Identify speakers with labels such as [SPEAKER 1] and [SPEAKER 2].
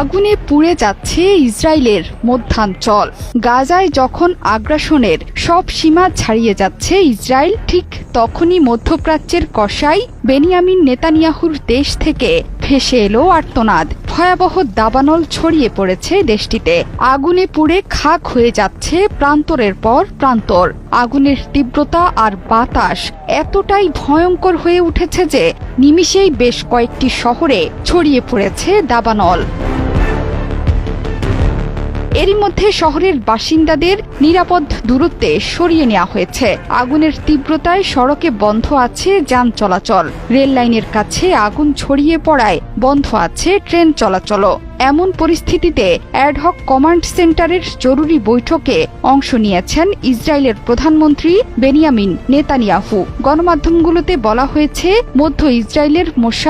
[SPEAKER 1] আগুনে পুড়ে যাচ্ছে ইসরায়েলের মধ্যাঞ্চল গাজায় যখন আগ্রাসনের সব সীমা ছাড়িয়ে যাচ্ছে ইসরায়েল ঠিক তখনই মধ্যপ্রাচ্যের কষাই বেনিয়ামিন নেতানিয়াহুর দেশ থেকে ফেসে এলো আর্তনাদ ভয়াবহ দাবানল ছড়িয়ে পড়েছে দেশটিতে আগুনে পুড়ে খাক হয়ে যাচ্ছে প্রান্তরের পর প্রান্তর আগুনের তীব্রতা আর বাতাস এতটাই ভয়ঙ্কর হয়ে উঠেছে যে নিমিষেই বেশ কয়েকটি শহরে ছড়িয়ে পড়েছে দাবানল এরই মধ্যে শহরের বাসিন্দাদের নিরাপদ দূরত্বে সরিয়ে নেওয়া হয়েছে আগুনের তীব্রতায় সড়কে বন্ধ আছে যান চলাচল রেল লাইনের কাছে আগুন ছড়িয়ে পড়ায় বন্ধ আছে ট্রেন চলাচলও এমন পরিস্থিতিতে অ্যাডহক কমান্ড সেন্টারের জরুরি বৈঠকে অংশ নিয়েছেন ইসরায়েলের প্রধানমন্ত্রী বেনিয়ামিন নেতানিয়াহু গণমাধ্যমগুলোতে বলা হয়েছে মধ্য ইসরায়েলের মোশা